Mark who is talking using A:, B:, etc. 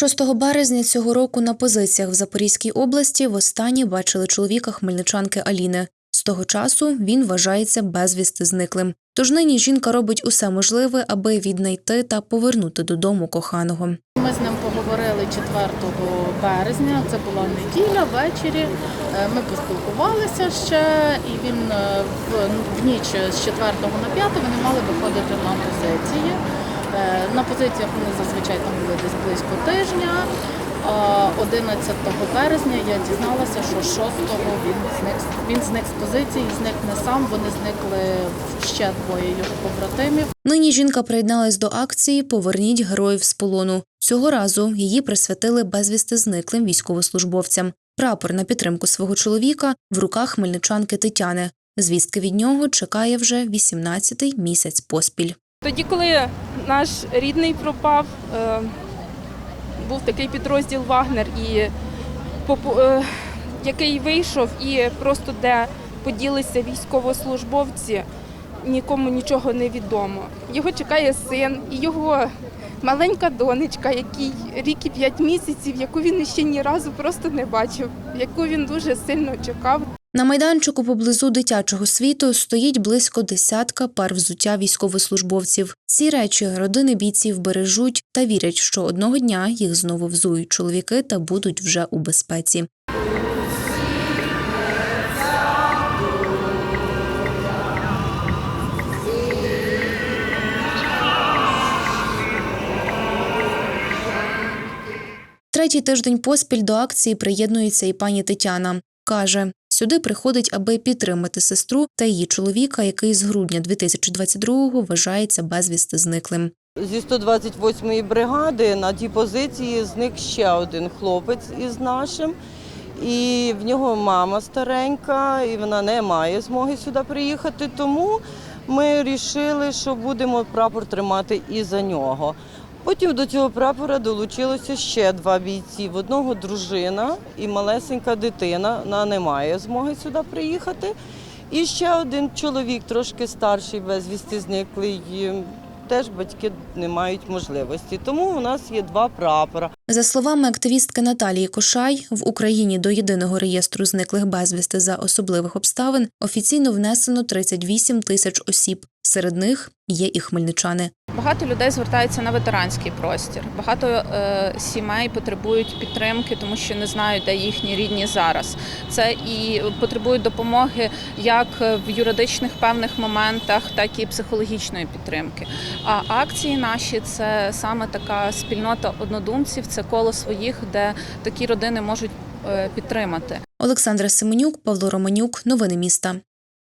A: 6 березня цього року на позиціях в Запорізькій області востаннє бачили чоловіка хмельничанки Аліни. З того часу він вважається безвісти зниклим. Тож нині жінка робить усе можливе, аби віднайти та повернути додому коханого.
B: Ми з ним поговорили 4 березня. Це була неділя ввечері. Е, Ми поспілкувалися ще, і він е, в, в ніч з 4 на 5 вони мали виходити на позиції. Е, На позиціях вони зазвичай там були десь близько тижня. А 11 березня я дізналася, що 6 він зник. Він зник з позиції, зник не сам. Вони зникли ще двоє його побратимів.
A: Нині жінка приєдналась до акції Поверніть героїв з полону. Цього разу її присвятили безвісти зниклим військовослужбовцям. Прапор на підтримку свого чоловіка в руках хмельничанки Тетяни. Звістки від нього чекає вже 18-й місяць поспіль.
C: Тоді, коли наш рідний пропав, е, був такий підрозділ Вагнер, і е, який вийшов, і просто де поділися військовослужбовці, нікому нічого не відомо. Його чекає син і його маленька донечка, який рік і п'ять місяців, яку він ще ні разу просто не бачив, яку він дуже сильно чекав.
A: На майданчику поблизу дитячого світу стоїть близько десятка пар взуття військовослужбовців. Ці речі родини бійців бережуть та вірять, що одного дня їх знову взують чоловіки та будуть вже у безпеці. Третій тиждень поспіль до акції приєднується і пані Тетяна. Каже, сюди приходить, аби підтримати сестру та її чоловіка, який з грудня 2022-го вважається безвісти зниклим.
D: Зі 128-ї бригади на тій позиції зник ще один хлопець із нашим. І в нього мама старенька, і вона не має змоги сюди приїхати. Тому ми вирішили, що будемо прапор тримати і за нього. Потім до цього прапора долучилося ще два бійці. В одного дружина і малесенька дитина. Вона не має змоги сюди приїхати. І ще один чоловік, трошки старший, безвісти зниклий. Теж батьки не мають можливості. Тому у нас є два прапора.
A: За словами активістки Наталії Кошай, в Україні до єдиного реєстру зниклих безвісти за особливих обставин офіційно внесено 38 тисяч осіб. Серед них є і хмельничани.
E: Багато людей звертаються на ветеранський простір. Багато е, сімей потребують підтримки, тому що не знають, де їхні рідні зараз. Це і потребують допомоги як в юридичних певних моментах, так і психологічної підтримки. А акції наші це саме така спільнота однодумців, це коло своїх, де такі родини можуть е, підтримати.
A: Олександра Семенюк, Павло Романюк. Новини міста.